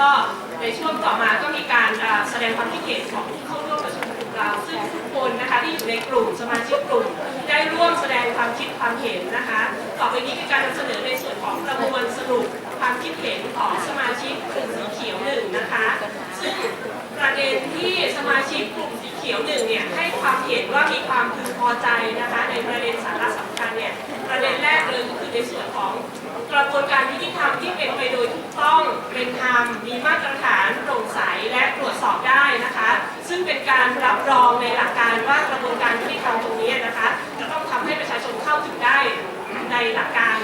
ก็ในช่วงต่อมาก็มีการแสดงความคิดเห็นของผู้เข้าร่วมประชุมกลุ่มเราซึ่งทุกคนนะคะที่อยู่ในกลุ่มสมาชิกกลุ่ม ได้ร่วมแสดงความคิดความเห็นนะคะ ต่อไปนี้คือการนำเสนอในส่วนของประมวลสรุปความคิดเห็นของสมาชิกกลุ่มสีเขียวหนึ่งนะคะ ซึ่งประเด็นที่สมาชิกกลุ่มสีเขียวหนึ่งเนี่ยให้ความเห็นว่ามีความพึงพอใจนะคะ ในประเด็นสาระสำคัญเนี่ยประเด็นแรกเลยก็คือในส่วนของ กระบวนการยุติธรรมที่เป็นไปโดยถูกต้องเป็นธรรมมีมาตรฐานโปร่งใสและตรวจสอบได้นะคะ ซึ่งเป็นการรับรองในหลักการว่ากระบวนการยุติธรรมตรงนี้นะคะ จะต้องทำให้ประชาชนเข้าถึงได้ในหลักการ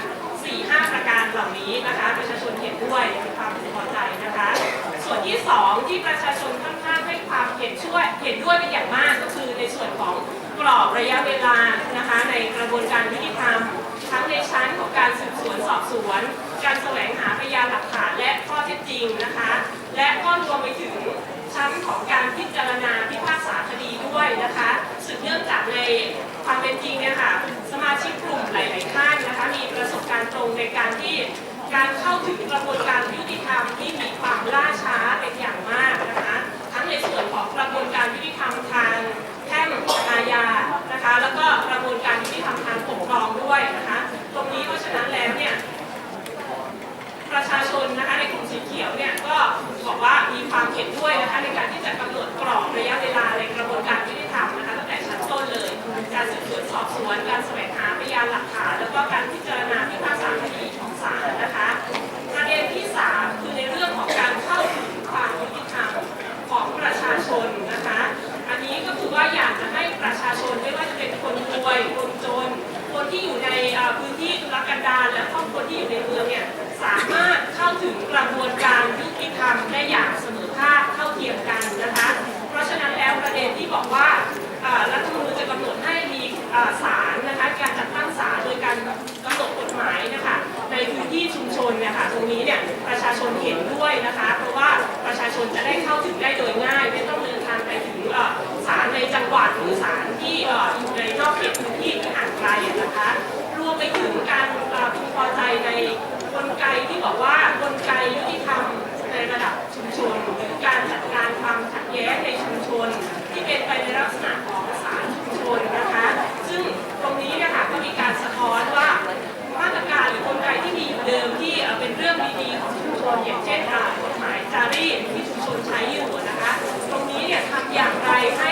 4-5 ประการเหล่านี้นะคะ ประชาชนเห็นด้วยมีความพึงพอใจนะคะ ส่วนที่ 2 ที่ประชาชนค่อนข้างให้ความเห็นช่วยเห็นด้วยเป็นอย่างมากก็คือในส่วนของกรอบระยะเวลานะคะในกระบวนการยุติธรรม ทั้งในชั้นของการสืบสวนสอบสวน การแสวงหาพยานหลักฐานและข้อเท็จจริงนะคะ และก็รวมไปถึงชั้นของการพิจารณาพิพากษาคดีด้วยนะคะสืบเนื่องจากในความเป็นจริงเนี่ยค่ะสมาชิกกลุ่มหลาย ๆ ท่านนะคะมีประสบการณ์ตรงในการที่การเข้าถึงกระบวนการยุติธรรมที่มีความล่าช้าเป็นอย่างมากนะคะ ทั้งในส่วนของกระบวนการยุติธรรมทางแพ่งอาญานะคะ แล้วก็กระบวนการยุติธรรมทางปกครองด้วยนะคะ ตรงนี้เพราะฉะนั้นแล้วเนี่ย ประชาชนนะคะในกลุ่มสีเขียวเนี่ยก็บอกว่ามีความเห็นด้วยนะคะในการที่จะกำหนดกรอบระยะเวลาในกระบวนการยุติธรรมนะคะตั้งแต่ชั้นต้นเลย การสืบสวนสอบสวน การแสวงหาพยานหลักฐานแล้วก็การพิจารณาพิพากษาคดีของศาลนะคะ กลไกที่บอกว่ากลไกยุติธรรมในระดับชุมชนหรือการจัดการความขัดแย้งในชุมชน ที่เป็นไปในลักษณะของศาลชุมชนนะคะ ซึ่งตรงนี้เนะคะก็มีการสะท้อนว่ามาตรการหรือกลไกที่มีอยู่เดิมที่เป็นเรื่องดีๆของชุมชนอย่างเช่นากฎหมายจารีตที่ชุมชนใช้อยู่นะคะ ตรงนี้เนี่ยทำอย่างไรให้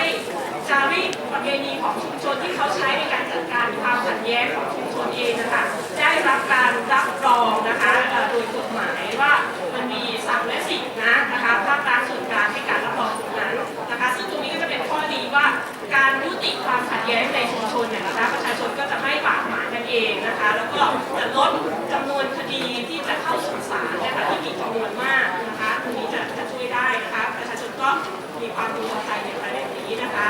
จารีตประเพณีของชุมชนที่เขาใช้ในการ การความขัดแย้งของชุมชนเองนะคะได้รับการรับรองนะคะโดยกฎหมายว่ามันมีศักดิ์และสิทธินะนะคะภาครัฐส่วนกลางให้การรับรองตรงนั้นนะคะซึ่งตรงนี้ก็จะเป็นข้อดีว่าการยุติความขัดแย้งในชุมชนเนี่ยนะคะประชาชนก็จะไม่บาดหมางกันเองนะคะแล้วก็จะลดจำนวนคดีที่จะเข้าสู่ศาลนะคะที่มีจำนวนมากนะคะตรงนี้จะจะช่วยได้นะคะประชาชนก็มีความพึงพอใจในประเนนี้นะคะ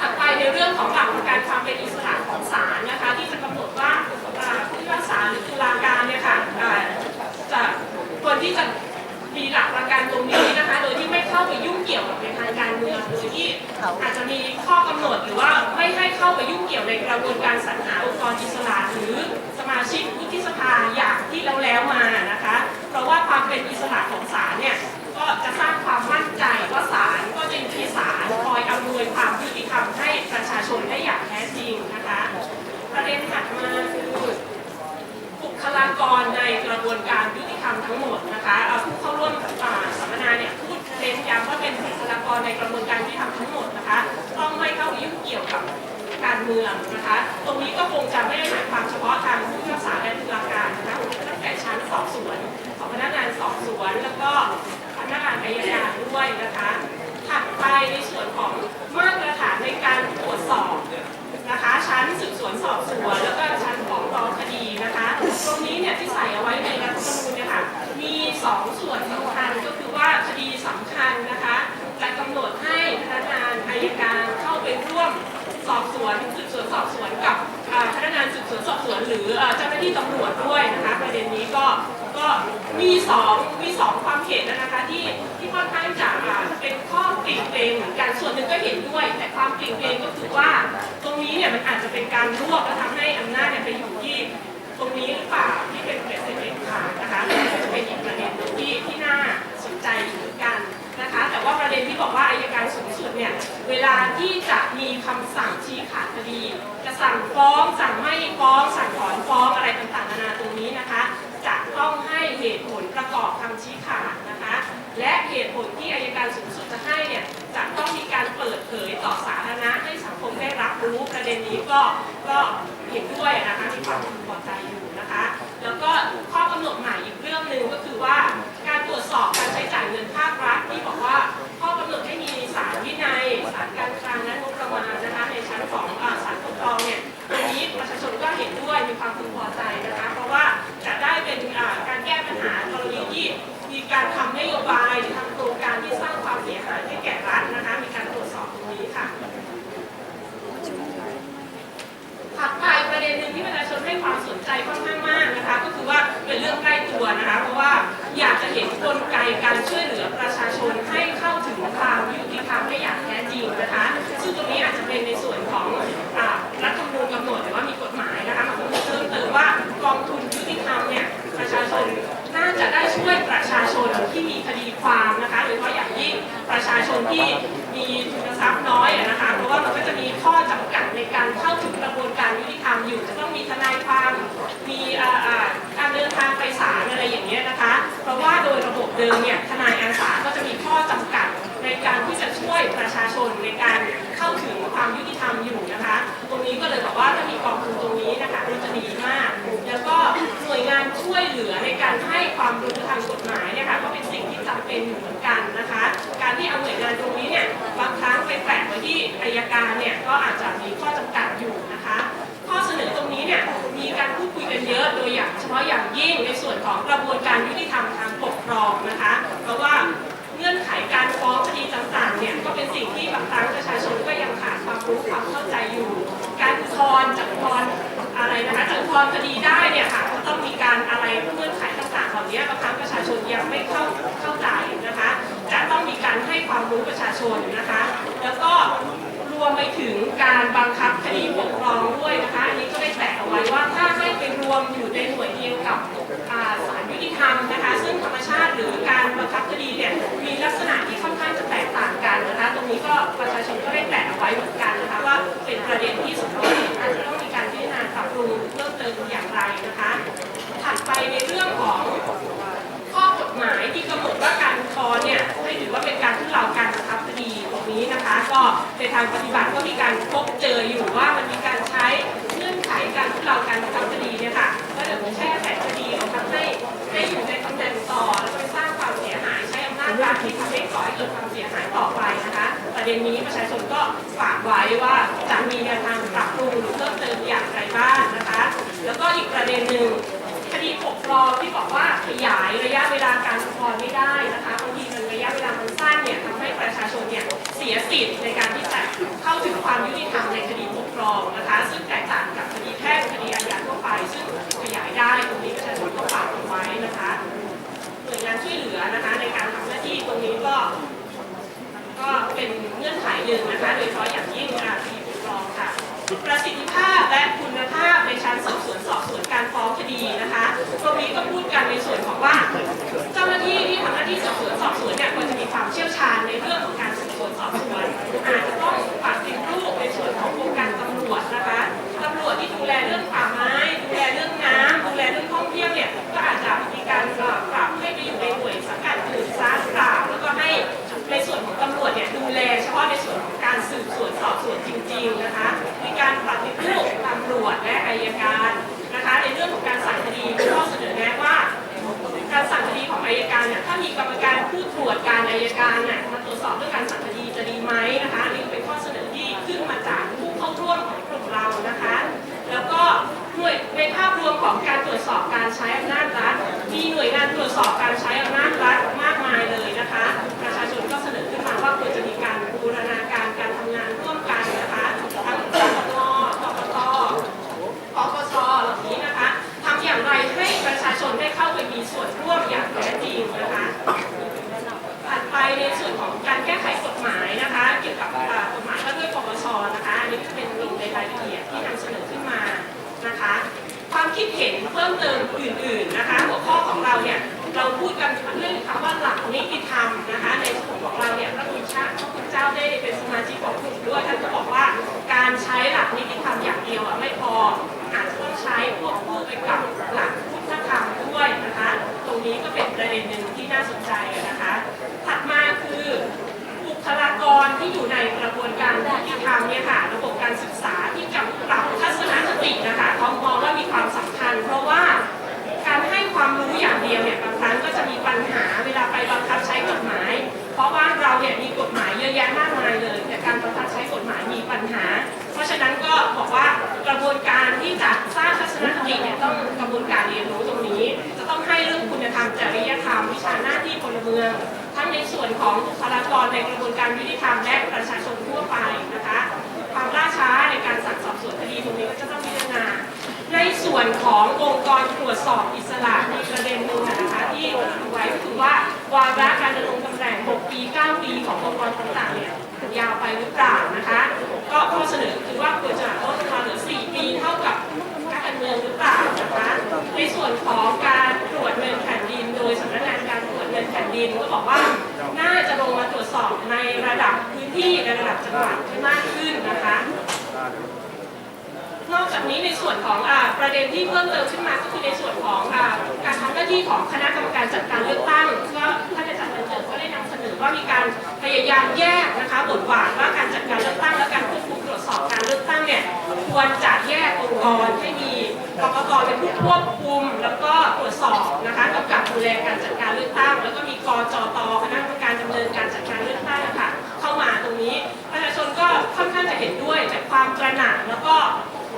ถัดไป ในเรื่องของหลักประกันความเป็นอิสระของศาลนะคะ ที่จะกำหนดว่าอ่าผู้พิพากษาหรือตุลาการเนี่ยค่ะอ่าจะควรที่จะมีหลักประกันตรงนี้นะคะ โดยที่ไม่เข้าไปยุ่งเกี่ยวกับในทางการเมืองโดยที่อาจจะมีข้อกำหนดหรือว่าไม่ให้เข้าไปยุ่งเกี่ยวในกระบวนการสรรหาองค์กรอิสระหรือสมาชิกวุฒิสภาอย่างที่แล้วแล้วๆมานะคะ เพราะว่าความเป็นอิสระของศาลเนี่ย จะสร้างความมั่นใจว่าศาลก็จะอยู่ที่ศาลคอยอำนวยความยุติธรรมให้ประชาชนได้อย่างแท้จริงนะคะ ประเด็นถัดมาคือบุคลากรในกระบวนการยุติธรรมทั้งหมดนะคะเอ่อผู้เข้าร่วมอ่าสัมมนาเนี่ยพูดเน้นย้ำว่าเป็นบุคลากรในกระบวนการยุติธรรมทั้งหมดนะคะ ต้องไม่เข้ายุ่งเกี่ยวกับการเมืองนะคะ ตรงนี้ก็คงจะไม่ได้หมายความเฉพาะทางผู้พิพากษาและตุลาการนะคะตั้งแต่ชั้นสอบสวนของพนักงานสอบสวนแล้วก็ นักงานอายการด้วยนะคะถัดไปในส่วนของมาตรฐานในการตรวจสอบนะคะชั้นสืบสวนสอบสวนแล้วก็ชั้นฟ้องร้องคดีนะคะตรงนี้เนี่ยที่ใส่เอาไว้ในรัฐธรรมนูญเนี่ยค่ะมีสองส่วนสำคัญก็คือว่าคดีสำคัญนะคะจะกำหนดให้พนักงานอายการเข้าไปร่วม สอบสวนสืบสวนสอบสวนกับอ่าพนักงานสืบสวนสอบสวนหรือเจ้าหน้าที่ตำรวจด้วยนะคะประเด็นนี้ก็ก็มีสองมีสองความเห็นนะคะที่ที่ค่อนข้างจะเป็นข้อติดเองเหมือนกันส่วนหนึ่งก็เห็นด้วย แต่ความกลิ่นเองก็คือว่า ตรงนี้เนี่ยมันอาจจะเป็นการรวบและทำให้อำนาจเนี่ยไปอยู่ที่ตรงนี้หรือเปล่าที่เป็นเกษตรเด็ดขาดนะคะจะเป็นอีกประเด็นที่ที่น่าสนใจอยู่เหมือนกัน นะคะ แต่ว่าประเด็นที่บอกว่าอายการสูงสุดเนี่ยเวลาที่จะมีคำสั่งชี้ขาดคดี จะสั่งฟ้อง สั่งไม่ฟ้อง สั่งถอนฟ้องอะไรต่างๆนานาตรงนี้นะคะ จะต้องให้เหตุผลประกอบคำชี้ขาดนะคะ และเหตุผลที่อายการสูงสุดจะให้เนี่ยจะต้องมีการเปิดเผยต่อสาธารณะให้สังคมได้รับรู้ประเด็นนี้ก็ก็เห็นด้วยนะคะมีความพึงพอใจอยู่นะคะ แล้วก็ข้อกำหนดใหม่อีกเรื่องหนึ่งก็คือว่า ตรวจสอบการใช้จ่ายเงินภาครัฐที่บอกว่าข้อกำหนดให้มีสารวินัยสารการคลังและงบประมาณนะคะในชั้นของสารปกครองเนี่ยอันนี้ประชาชนก็เห็นด้วยมีความพึงพอใจนะคะ เพราะว่าจะได้เป็นการแก้ปัญหากรณีที่มีการทำนโยบายหรือทำโครงการที่สร้างความเสียหายให้แก่รัฐนะคะมีการตรวจสอบตรงนี้ค่ะถัดไปประเด็นหนึ่งที่ประชาชนให้ความสนใจค่อนข้างมากนะคะ ก็คือว่าเป็นเรื่องใกล้ตัวนะคะ เพราะว่า อยากจะเห็นกลไกการช่วยเหลือประชาชนให้เข้าถึงความยุติธรรมได้อย่างแท้จริงนะคะ ซึ่งตรงนี้อาจจะเป็นในส่วนของรัฐธรรมนูญกำหนดหรือว่ามีกฎหมายนะคะมาเพิ่มเติมว่ากองทุนยุติธรรมเนี่ยประชาชนน่าจะได้ช่วยประชาชนที่มีคดีความนะคะโดยเฉพาะอย่างยิ่งประชาชนที่มีทุนทรัพย์น้อยนะคะเพราะว่ามันก็จะมีข้อจำกัดในการเข้าถึงกระบวนการยุติธรรมอยู่จะต้องมีทนายความมีอ่าอ่าการเดินทางไปศาลอะไรอย่างเงี้ยนะคะ เพราะว่าโดยระบบเดิมเนี่ยทนายอาสาก็จะมีข้อจำกัดในการที่จะช่วยประชาชนในการเข้าถึงความยุติธรรมอยู่นะคะ ตรงนี้ก็เลยบอกว่าถ้ามีกองทุนตรงนี้นะคะมันจะดีมาก แล้วก็หน่วยงานช่วยเหลือในการให้ความรู้ทางกฎหมายเนี่ยค่ะก็เป็นสิ่งที่จำเป็นอยู่เหมือนกันนะคะ การที่เอาหน่วยงานตรงนี้เนี่ยบางครั้งไปแปะไว้ที่อายการเนี่ยก็อาจจะมีข้อจำกัดอยู่นะคะ ข้อเสนอตรงนี้เนี่ยมี กันเยอะโดยอย่างเฉพาะอย่างยิ่งในส่วนของกระบวนการยุติธรรมทางปกครองนะคะ เพราะว่าเงื่อนไขการฟ้องคดีต่างๆเนี่ยก็เป็นสิ่งที่บางครั้งประชาชนก็ยังขาดความรู้ความเข้าใจอยู่ การอุทธรณ์จะอุทธรณ์อะไรนะคะจะอุทธรณ์คดีได้เนี่ยค่ะก็ต้องมีการอะไรเงื่อนไขต่างๆเหล่านี้บางครั้งประชาชนยังไม่เข้าเข้าใจนะคะจะต้องมีการให้ความรู้ประชาชนนะคะ แล้วก็ วมไปถึงการบังคับคดีปกครองด้วยนะคะอันนี้ก็ได้แตะเอาไว้ว่าถ้าให้ไปรวมอยู่ในหน่วยเดียวกับศาลยุติธรรมนะคะ ซึ่งธรรมชาติหรือการบังคับคดีเนี่ยมีลักษณะที่ค่อนข้าง ทางปฏิบัติก็มีการพบเจออยู่ว่ามันมีการใช้เงื่อนไขการทุเลาการบังคับคดีเนี่ยค่ะก็จะแช่แข็งคดีทำให้ให้อยู่ในตำแหน่งต่อแล้วไปสร้างความเสียหายใช้อำนาจรัฐที่ทำให้ก่อให้เกิดความเสียหายต่อไปนะคะประเด็นนี้ประชาชนก็ฝากไว้ว่าจะมีแนวทางปรับปรุงหรือเพิ่มเติมอย่างไรบ้างนะคะ แล้วก็อีกประเด็นหนึ่งคดีปกครองที่บอกว่าขยายระยะเวลาการอุทธรณ์ไม่ได้นะคะบางทีมันระยะเวลามันสั้นเนี่ยทำให้ประชาชนเนี่ยเสียสิทธิ์ในการ ถึงความยุติธรรมในคดีปกครองนะคะ ซึ่งแตกต่างกับคดีแพ่งคดีอาญาทั่วไป ซึ่งขยายได้ตรงนี้ประชาชนก็ฝากเอาไว้นะคะหน่วยงานช่วยเหลือนะคะในการทำหน้าที่ตรงนี้ก็ ก็เป็นเงื่อนไขหนึ่งนะคะ โดยเฉพาะอย่างยิ่งคดีปกครองค่ะประสิทธิภาพและคุณภาพในชั้นสืบสวนสอบสวนการฟ้องคดีนะคะตรงนี้ก็พูดกันในส่วนของว่า เจ้าหน้าที่ที่ทำหน้าที่สืบสวนสอบสวนเนี่ยควรจะมีความเชี่ยวชาญในเรื่องของการสืบสวนสอบสวนอาจจะต้อง ส่วนของวงการตำรวจนะคะตำรวจที่ดูแลเรื่องป่าไม้ดูแลเรื่องน้ำดูแลเรื่องท่องเที่ยวเนี่ยก็อาจจะมีการปรับให้ไปอยู่ในหน่วยสัง วนของการแก้ไขกฎหมายนะคะ เกี่ยวกับกฎหมายว่าด้วยปปชนะคะอันนี้ก็เป็นหนึ่งในรายละเอียดที่นำเสนอขึ้นมานะคะ ความคิดเห็นเพิ่มเติมอื่น ๆนะคะ หัวข้อของเราเนี่ยเราพูดกันเรื่องคำว่าหลักนิติธรรมนะคะ ในส่วนของเราเนี่ยพระคุณชาพระคุณเจ้าได้เป็นสมาชิกของกลุ่มด้วยท่านก็บอกว่าการใช้หลักนิติธรรมอย่างเดียวอะไม่พออาจจะต้องใช้พวกคู่ไปกับหลักพุทธธรรมด้วยนะคะ ตรงนี้ก็เป็นประเด็นหนึ่งที่น่าสนใจนะคะ ถัดมาคือบุคลากรที่อยู่ในกระบวนการยุติธรรมเนี่ยค่ะระบบการศึกษาที่จะปรับทัศนคตินะคะเขามองว่ามีความสำคัญ เพราะว่าการให้ความรู้อย่างเดียวเนี่ยบางครั้งก็จะมีปัญหาเวลาไปบังคับใช้กฎหมาย เพราะว่าเราเนี่ยมีกฎหมายเยอะแยะมากมายเลย แต่การบังคับใช้กฎหมายมีปัญหา เพราะฉะนั้นก็บอกว่ากระบวนการที่จะสร้างทัศนคติเนี่ยต้องกระบวนการเรียนรู้ตรงนี้ จะต้องให้เรื่องคุณธรรมจริยธรรมวิชาหน้าที่พลเมือง ในส่วนของบุคลากรในกระบวนการยุติธรรมและประชาชนทั่วไปนะคะความล่าช้าในการสั่งสอบสวนคดีตรงนี้ก็จะต้องพิจารณา ในส่วนขององค์กรตรวจสอบอิสระมีประเด็นหนึ่งนะคะที่ระบุไว้ก็คือว่าวาระการดำรงตำแหน่ง 6 ปี 9 ปีขององค์กรต่างๆเนี่ยยาวไปหรือเปล่านะคะก็ข้อเสนอคือว่าควรจะลดลงมาเหลือ 4 ปีเท่ากับนักการเมืองหรือเปล่านะคะ หวัดให้มากขึ้นนะคะ นอกจากนี้ในส่วนของอประเด็นที่เพิ่มเติมขึ้นมาก็คือในส่วนของอการทำหน้าที่ของคณะกรรมการจัดการเลือกตั้งก็ท่านอาจารย์บรรเจิดก็ได้นำเสนอว่ามีการพยายามแยกนะคะบทบาทว่าการจัดการเลือกตั้งและการควบคุมตรวจสอบการเลือกตั้งเนี่ยควรจะแยกองค์กรให้มีกกตเป็นผู้ควบคุมแล้วก็ตรวจสอบนะคะกำกับดูแลการจัดการเลือกตั้ง แล้วก็มีกจตคณะกรรมการดำเนินการจัด ก็ค่อนข้างจะเห็นด้วยแต่ความตระหนักแล้วก็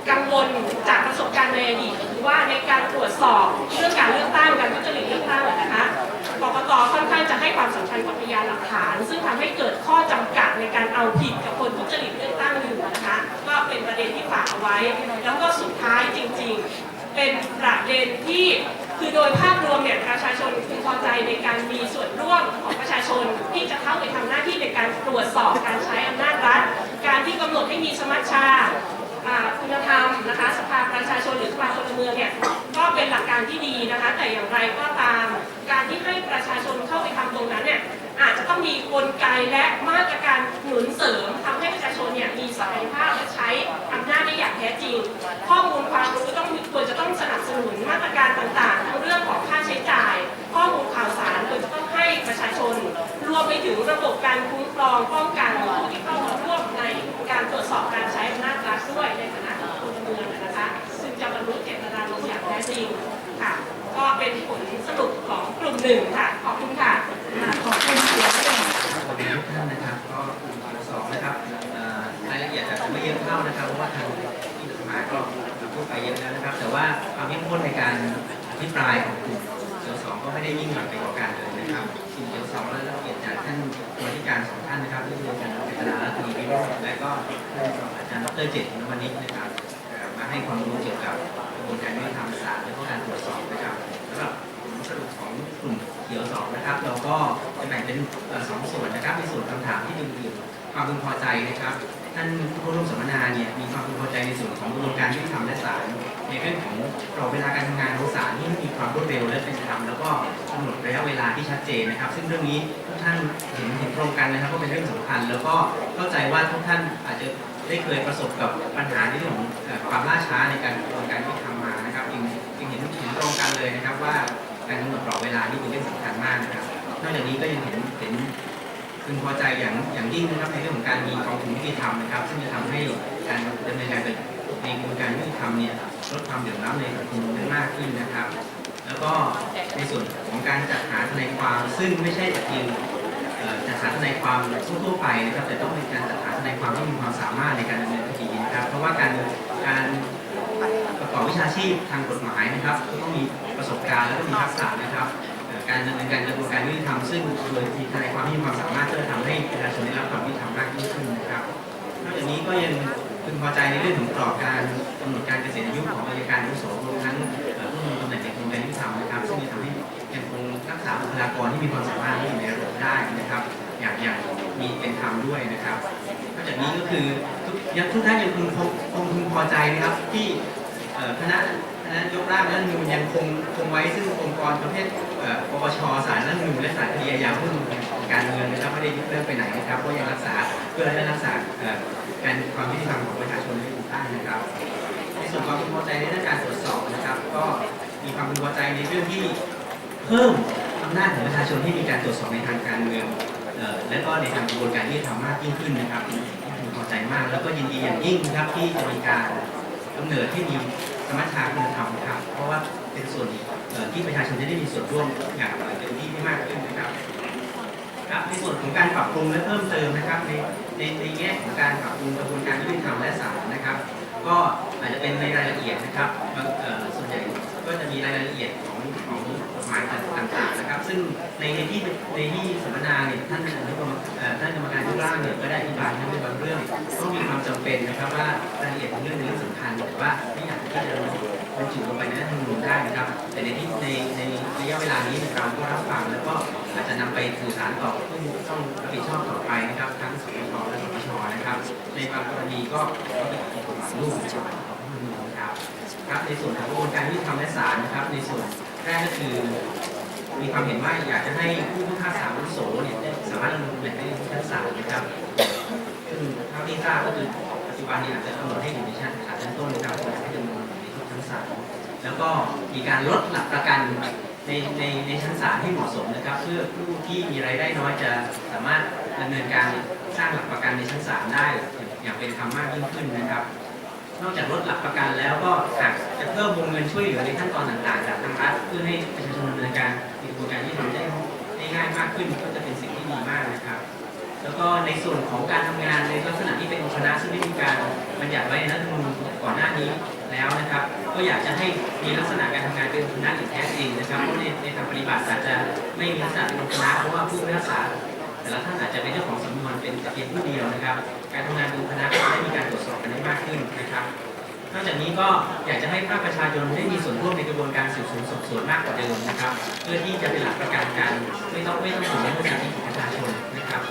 กังวลจากประสบการณ์ในอดีตก็คือว่าในการตรวจสอบเรื่องการเลือกตั้งการทุจริตเลือกตั้งนะคะกกตค่อนข้างจะให้ความสำคัญกับพยานหลักฐาน ซึ่งทำให้เกิดข้อจำกัดในการเอาผิดกับคนทุจริตเลือกตั้งอยู่นะคะก็เป็นประเด็นที่ฝากเอาไว้ แล้วก็สุดท้ายจริง ๆ เป็นประเด็นที่ คือโดยภาพรวมเนี่ยประชาชนพึงพอใจในการมีส่วนร่วมของประชาชนที่จะเข้าไปทำหน้าที่ในการตรวจสอบการใช้อำนาจรัฐ การที่กำหนดให้มีสมัชชาคุณธรรมนะคะสภาประชาชนหรือสภาพลเมืองเนี่ยก็เป็นหลักการที่ดีนะคะ แต่อย่างไรก็ตาม การที่ให้ประชาชนเข้าไปทำตรงนั้นเนี่ยอาจจะต้องมีกลไกและมาตรการหนุนเสริมทำให้ประชาชนเนี่ยมีศักยภาพและใช้อำนาจได้อย่างแท้จริง ข้อมูลความรู้ต้องควรจะต้องสนับสนุนมาตรการต่าง ไปถึงระบบการคุ้มครองป้องกันผู้ที่เข้ามาร่วมในการตรวจสอบการใช้อำนาจรัฐด้วยในฐานะของพลเมืองนะคะซึ่งจะบรรลุเจตนารมณ์อย่างแท้จริงค่ะ ก็เป็นผลสรุปของกลุ่มหนึ่งค่ะ ขอบคุณค่ะขอบคุณเสียงขอบคุณทุกท่านนะครับก็กลุ่มที่สองนะครับรายละเอียดอาจจะไม่เยอะเท่านะครับเพราะว่าทางที่สมาก็พูดไปเยอะแล้วนะครับ แต่ว่าความเข้มข้นในการอภิปรายของกลุ่มเดียวสองก็ไม่ได้ยิ่งหย่อนไปกว่ากันเลย นะครับกลุ่เดียวสองและละเอียดจากท่านตัวที่การสองท่านนะครับที่คืออาจารย์เจตนาและทีวิโรจน์และก็อาจารย์ดรเจตนวนิชนะครับเอ่อมาให้ความรู้เกี่ยวกับกระบวนการยุติธรรมศาสตร์และก็การตรวจสอบนะครับสำหรับสรุปของกลุ่มเขียวสองนะครับ เราก็จะแบ่งเป็นสองส่วนนะครับในส่วนคำถามที่ดึงดูดความพึงพอใจนะครับ ท่านผู้ร่วมสัมมนาเนี่ยมีความพึงพอใจในส่วนของกระบวนการยุติธรรมและศาลในเรื่องของกรอบเวลาการทำงานของศาลที่มีความรวดเร็วและเป็นธรรมแล้วก็กำหนดระยะเวลาที่ชัดเจนนะครับ ซึ่งเรื่องนี้ทุกท่านเห็นเห็นตรงกันนะครับว่าเป็นเรื่องสำคัญ แล้วก็เข้าใจว่าทุกท่านอาจจะได้เคยประสบกับปัญหาในเรื่องของความล่าช้าในการกระบวนการที่ทำมานะครับจึงจึงเห็นเห็นตรงกันเลยนะครับว่าการกำหนดกรอบเวลานี่เป็นเรื่องสำคัญมากนะครับนอกจากนี้ก็ยังเห็นเห็น พึงพอใจอย่างอย่างยิ่งนะครับในเรื่องของการมีกองทุนยุติธรรมนะครับ ซึ่งจะทำให้การดำเนินการในกระบวนการยุติธรรมเนี่ยลดความเหลื่อมล้ำในสังคมได้มากขึ้นนะครับ แล้วก็ในส่วนของการจัดหาทนายความซึ่งไม่ใช่แต่เพียงจัดหาทนายความทั่วไปนะครับแต่ต้องเป็นการจัดหาทนายความที่มีความสามารถในการดำเนินคดีนะครับ เพราะว่าการการประกอบวิชาชีพทางกฎหมายนะครับ ก็ต้องมีประสบการณ์แล้วก็มีทักษะนะครับ การดำเนินการกระบวนการยุติธรรมซึ่งโดยมีทนายความที่มีความสามารถก็จะทำให้ประชาชนได้รับความยุติธรรมมากยิ่งขึ้นนะครับนอกจากนี้ก็ยังพึงพอใจในเรื่องของกรอบการกำหนดการเกษียณอายุของอัยการอาวุโสรวมทั้งเอ่อผู้ดำรงตำแหน่งในกระบวนการยุติธรรมนะครับซึ่งจะทำให้ยังคงรักษาบุคลากรที่มีความสามารถที่อยู่ในระบบได้นะครับ อย่างอย่างมีเป็นธรรมด้วยนะครับนอกจากนี้ก็คือยังทุกท่านยังคงคงพึงพอใจนะครับที่คณะคณะยกร่างรัฐธรรมนูญยังคงคงไว้ซึ่งองค์กรประเภท ปปชศาลรัฐธรรมนูญและศาลคดีอาญาผู้ดำเนินการเมืองนะครับไม่ได้ยกเลิกไปไหนนะครับก็ยังรักษาเพื่อให้รักษาการความยุติธรรมของประชาชนให้อยู่ได้นะครับ ในส่วนความพึงพอใจในเรื่องการตรวจสอบนะครับ ก็มีความพึงพอใจในเรื่องที่เพิ่มอำนาจของประชาชนที่มีการตรวจสอบในทางการเมืองเอ่อและก็ในทางกระบวนการที่ทำมากยิ่งขึ้นนะครับเป็นสิ่งที่พึงพอใจมาก แล้วก็ยินดีอย่างยิ่งนะครับที่จะมีการกำเนิดที่มีสมัชชาคุณธรรมครับเพราะว่า เป็นส่วนที่ประชาชนจะได้มีส่วนร่วมอย่างเต็มที่ได้มากขึ้นนะครับครับในส่วนของการปรับปรุงและเพิ่มเติมนะครับ ในในในแง่ของการปรับปรุงกระบวนการยุติธรรมและศาลนะครับ ก็อาจจะเป็นในรายละเอียดนะครับส่วนใหญ่ก็จะมีรายละเอียดของของกฎหมายต่างๆนะครับ ซึ่งในในที่ในที่สัมมนาเนี่ยท่านท่านกรรมการทุกร่างเนี่ยก็ได้อธิบายให้เป็นบางเรื่องต้องมีความจำเป็นนะครับว่ารายละเอียดของเรื่องเป็นเรื่องสำคัญแต่ว่าไม่อยากที่จะ บรรจุลงไปในรัฐธรรมนูญได้นะครับ แต่ในที่ในในระยะเวลานี้เราก็รับฟังแล้วก็อาจจะนำไปสื่อสารต่อผู้ต้องรับผิดชอบต่อไปนะครับ ทั้งสปชและสปชนะครับ ในบางกรณีก็ก็เป็นกฎหมายลูกของรัฐธรรมนูญนะครับครับในส่วนของกระบวนการยุติธรรมและศาลนะครับ ในส่วนแรกก็คือมีความเห็นว่าอยากจะให้ผู้พิพากษาอาวุโสเนี่ยได้สามารถดำเนินการได้ในชั้นศาลนะครับซึ่งเท่าที่ทราบก็คือปัจจุบันเนี่ยอาจจะกำหนดให้อยู่ในชั้นศาลชั้นต้นนะครับให้ดำเนิน ชั้นศาลแล้วก็มีการลดหลักประกันในในในชั้นศาลให้เหมาะสมนะครับ เพื่อผู้ที่มีรายได้น้อยจะสามารถดำเนินการสร้างหลักประกันในชั้นศาลได้อย่างเป็นธรรมมากยิ่งขึ้นนะครับ นอกจากลดหลักประกันแล้วก็หากจะเพิ่มวงเงินช่วยเหลือในขั้นตอนต่างๆจากทางรัฐเพื่อให้ประชาชนดำเนินการมีกระบวนการที่ทำได้ได้ง่ายมากขึ้นก็จะเป็นสิ่งที่ดีมากนะครับ แล้วก็ในส่วนของการทำงานในลักษณะที่เป็นองค์คณะซึ่งได้มีการบัญญัติไว้ในรัฐธรรมนูญก่อนหน้านี้ แล้วนะครับ ก็อยากจะให้มีลักษณะการทำงานเป็นค์คณะอย่างแท้จริงนะครับเพราะในในทางปฏิบัติอาจจะไม่มีลักษณะเป็นองค์คณะเพราะว่าผู้พิพากษาแต่ละท่านอาจจะเป็นเจ้าของสำนวนเป็นแต่เพียงผู้เดียวนะครับ การทำงานเป็นคณะก็ได้มีการตรวจสอบกันได้มากขึ้นนะครับนอกจากนี้ก็อยากจะให้ภาคประชาชนได้มีส่วนร่วมในกระบวนการสืบสวนสอบสวนมากกว่าเดิมนะครับ เพื่อที่จะเป็นหลักประกันการไม่ต้องไม่ต้องสูญเสียสิทธิของประชาชนนะครับ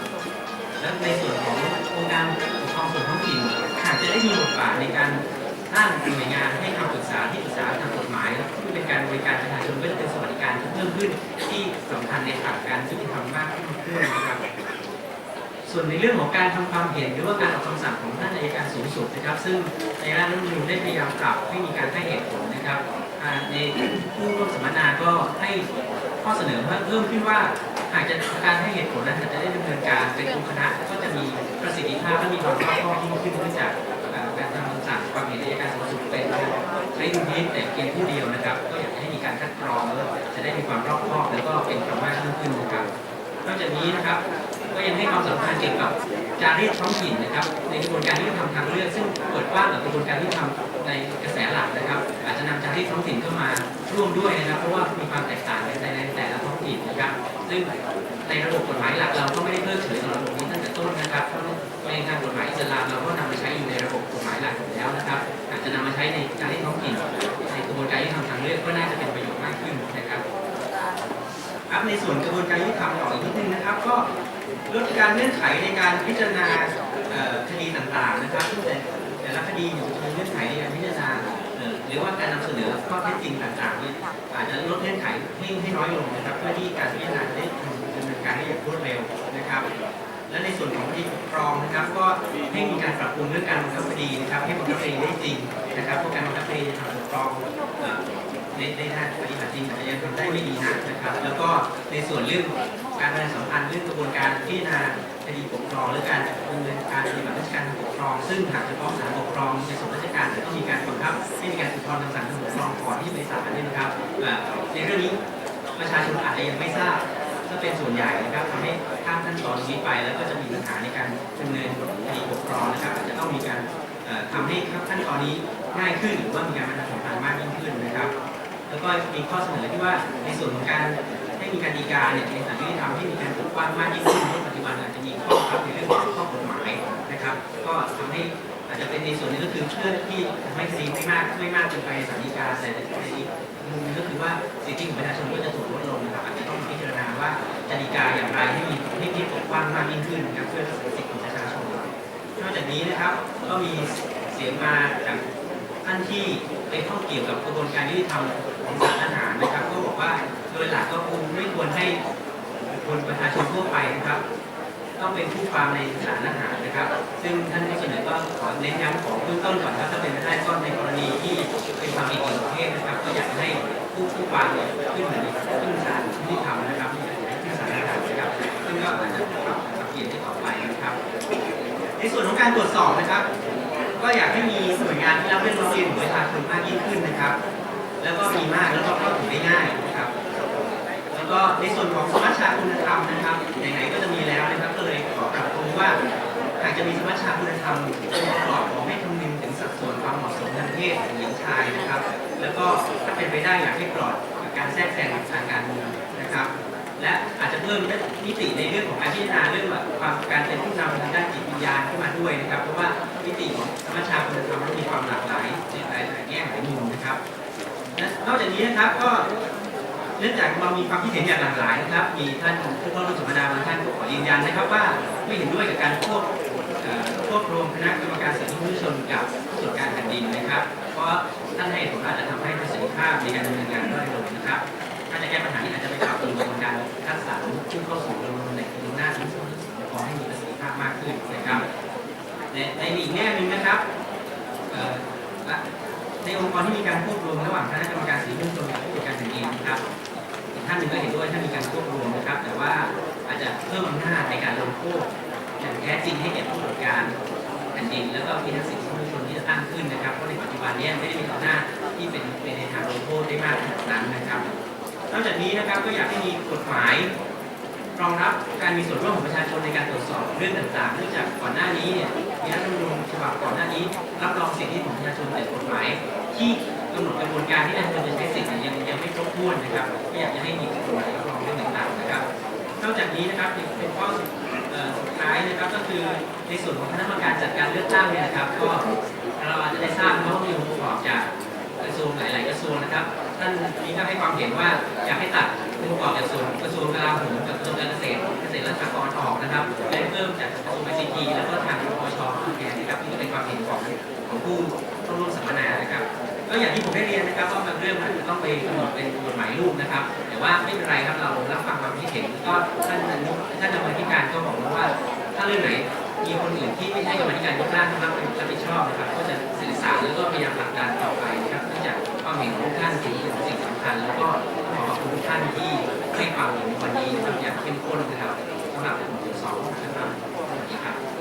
และในส่วนขององค์การปกครองส่วนท้องถิ่นอาจจะได้มีบทบาทในการ สร้างหน่วยงานให้คำปรึกษาที่ปรึกษาทางกฎหมายเพื่อเป็นการบริการประชาชนก็จะเป็นสวัสดิการที่เพิ่มขึ้นที่สำคัญในทางการยุติธรรมมากขึ้นนะครับส่วนในเรื่องของการทำความเห็นหรือว่าการออกคำสั่งของท่านอัยการสูงสุดนะครับ ซึ่งในร่างรัฐมนูญได้พยายามปรับให้มีการให้เหตุผลนะครับในผู้ร่วมสัมมนาก็ให้ข้อเสนอเพิ่มขึ้นว่าหากจะการให้เหตุผลนั้นจะได้ดำเนินการเป็นองค์คณะก็จะมีประสิทธิภาพและมีความรอบคอบยิ่งขึ้นเนื่องจาก อ่าการทำคำสั่งความเห็นอัยการสูงสุดเป็นใช้ดุลพินิจแต่เพียงผู้เดียวนะครับ ก็อยากให้มีการคัดกรองแล้วจะได้มีความรอบคอบแล้วก็เป็นธรรมะยิ่งขึ้นนะครับนอกจากนี้นะครับก็ยังให้ความสำคัญเกี่ยวกับจารีตท้องถิ่นนะครับ ในกระบวนการที่ทำทางเลือกซึ่งเปิดกว้างกับกระบวนการที่ทำในกระแสหลักนะครับ อาจจะนำจารีตท้องถิ่นเข้ามาร่วมด้วยนะครับ เพราะว่ามีความแตกต่างในในแต่ละท้องถิ่นนะครับ ซึ่งในระบบกฎหมายหลักเราก็ไม่ได้เพิกเฉยต่อระบบนี้ตั้งแต่ต้นนะครับเพราะในทางกฎหมายอิสลามเราก็นำ แล้วนะครับ อาจจะนำมาใช้ในจารีตท้องถิ่นในกระบวนการที่ทำทางเลือกก็น่าจะเป็นประโยชน์มากขึ้นนะครับครับในส่วนกระบวนการยุติธรรมต่ออีกนิดนึงนะครับ ก็ลดการเงื่อนไขในการพิจารณาคดีต่างๆนะครับแต่แต่ละคดีอยู่มีเงื่อนไขในการพิจารณาหรือว่าการนำเสนอข้อเท็จจริงต่างๆเนี่ยอาจจะลดเงื่อนไขให้ให้น้อยลงนะครับ เพื่อที่การพิจารณาจะได้ดำเนินการได้อย่างรวดเร็วนะครับ และในส่วนของคดีปกครองนะครับ ก็ให้มีการปรับปรุงเรื่องการบังคับคดีนะครับ ให้บังคับคดีได้จริงนะครับเพราะการบังคับคดีในทางปกครองเอ่อในในทางปฏิบัติจริงอาจจะยังทำได้ไม่ดีนักนะครับ แล้วก็ในส่วนเรื่องการประชาสัมพันธ์เรื่องกระบวนการพิจารณาคดีปกครองหรือการดำเนินการปฏิบัติราชการทางปกครอง ซึ่งหากจะฟ้องศาลปกครองในส่วนราชการจะต้องมีการบังคับให้มีการอุทธรณ์คำสั่งทางปกครองก่อนที่จะไปศาลนี่นะครับในเรื่องนี้ประชาชนอาจจะยังไม่ทราบ ก็เป็นส่วนใหญ่นะครับทำให้ข้ามขั้นตอนนี้ไป แล้วก็จะมีปัญหาในการดำเนินคดีปกครองนะครับอาจจะต้องมีการเอ่อทำให้ขั้นตอนนี้ง่ายขึ้นหรือว่ามีการประชาสัมพันธ์มากยิ่งขึ้นนะครับ แล้วก็มีข้อเสนอที่ว่าในส่วนของการให้มีการดีกาเนี่ยในศาลยุติธรรมที่มีการปกว้างมากยิ่งขึ้นเพราะปัจจุบันอาจจะมีข้อบังคับในเรื่องของข้อกฎหมายนะครับ ก็ทำให้อาจจะเป็นในส่วนนี้ก็คือเพื่อที่ทำให้คดีไม่มากไม่มากเกินไปในศาลฎีกาแต่ในอีกมุมนึงก็คือว่าสิทธิของประชาชนก็จะถูกลดลง ว่าจะดีกาอย่างไรให้มีให้ที่ปกว้างมากยิ่งขึ้นนะครับเพื่อสิทธิของประชาชนนอกจากนี้นะครับก็มีเสียงมาจากท่านที่ไปข้องเกี่ยวกับกระบวนการยุติธรรมของศาลทหารนะครับก็บอกว่าโดยหลักก็คงไม่ควรให้คนประชาชนทั่วไปนะครับต้องเป็นผู้ฟังในศาลทหารนะครับ ซึ่งท่านผู้เสนอก็ขอเน้นย้ำของเบื้องต้นก่อนครับถ้าเป็นไปได้ก็ในกรณีที่เป็นความผิดเกี่ยวกับเพศนะครับ ก็อยากให้ผู้ผู้ฟังเนี่ยขึ้นมือนขึ้นศาลที่ทำนะครับ ซึ่งก็อาจจะปรับปรับเปลี่ยนต่อไปนะครับ ในส่วนของการตรวจสอบนะครับ ก็อยากให้มีหน่วยงานที่รับเรื่องร้องเรียนของประชาชนมากยิ่งขึ้นนะครับ แล้วก็มีมากแล้วก็เข้าถึงได้ง่ายนะครับ แล้วก็ในส่วนของสมัชชาคุณธรรมนะครับไหนๆก็จะมีแล้วนะครับก็เลยขอปรับปรุงว่าหากจะมีสมัชชาคุณธรรมองค์ประกอบขอให้คำนึงถึงสัดส่วนความเหมาะสมทางเพศของหญิงชายนะครับ แล้วก็ถ้าเป็นไปได้อยากให้ปลอดกการแทรกแซงทางการเมืองนะครับ และอาจจะเพิ่มมิติในเรื่องของการพิจารณาเรื่องแบบความการเป็นผู้นำทางด้านจิตวิญญาณขึ้นมาด้วยนะครับ เพราะว่ามิติของสมัชชาคุณธรรมมันมีความหลากหลายในหลายหลายแง่หลายมุมนะครับนอกจากนี้นะครับก็เนื่องจากเรามีความคิดเห็นอย่างหลากหลายนะครับ มีท่านผู้เข้าร่วมสัมมนาบางท่านก็ขอยืนยันนะครับว่าไม่เห็นด้วยกับการควบควบรวมคณะกรรมการสิทธิมนุษยชนกับผู้ตรวจการแผ่นดินนะครับ เพราะท่านให้ผลอาจจะทำให้ประสิทธิภาพในการดำเนินงานด้อยลงนะครับ ถ้าจะแก้ปัญหานี้อาจจะไปปรับปรุงกระบวนการคัดสรรผู้เข้าสู่ระบบในหน้าที่ขอให้มีประสิทธิภาพมากขึ้นนะครับในในอีกแง่หนึ่งนะครับและในองค์กรที่มีการควบรวมระหว่างคณะกรรมการสิทธิมนุษยชนกับผู้ตรวจการแผ่นดินนะครับท่านหนึ่งก็เห็นด้วยถ้ามีการควบรวมนะครับ แต่ว่าอาจจะเพิ่มอำนาจในการลงโทษอย่างแท้จริงให้แก่ผู้ตรวจการแผ่นดินแล้วก็พิทักษ์สิทธิมนุษยชนที่จะตั้งขึ้นนะครับเพราะในปัจจุบันนี้ไม่ได้มีอำนาจที่เป็นเป็นในทางลงโทษได้มากขนาดนั้นนะครับ นอกจากนี้นะครับก็อยากให้มีกฎหมายรองรับการมีส่วนร่วมของประชาชนในการตรวจสอบเรื่องต่างๆ เนื่องจากก่อนหน้านี้เนี่ยมีรัฐธรรมนูญฉบับก่อนหน้านี้ รับรองสิทธิของประชาชนแต่กฎหมาย ที่กำหนดกระบวนการที่ประชาชนจะใช้สิทธิ์ยังยังไม่ครบถ้วนนะครับก็อยากจะให้มีกฎหมายรับรองเรื่องต่างๆนะครับ นอกจากนี้นะครับเป็นข้อสุดเอ่อสุดท้ายนะครับก็คือในส่วนของคณะกรรมการจัดการเลือกตั้งเนี่ยนะครับ ก็เราอาจจะได้ นนี้ก็ให้ความเห็นว่าอยากให้ตัดองค์ประกอบจากส่วนกระทรวงกลาโหมกับกระทรวงการเกษตรเกษตรและสหกรณ์ออกนะครับและเพิ่มจากกระทรวงไอซีทีแล้วก็ทางปปชแทนนะครับนี่ก็เป็นความเห็นของของผู้เข้าร่วมสัมมนานะครับก็อย่างที่ผมได้เรียนนะครับว่าบางเรื่องมันต้องไปกำหนดเป็นกฎหมายลูกนะครับ แต่ว่าไม่เป็นไรครับเรารับฟังความคิดเห็นก็ท่านนท่านกรรมธิการก็บอกว่า ถ้าเรื่องไหนมีคนอื่นที่ไม่ใช่กรรมธิการยกร่างรับผิดชอบนะครับก็จะสื่อสารแล้วก็พยายามผลักดันต่อไป ความเห็นของท่านเป็นสิ่งสำคัญ แล้วก็ขอบคุณท่านที่ให้ความเห็นวันนี้อย่างเข้มข้นนะครับสำหรับผมสองนะครับสวัสดีครับ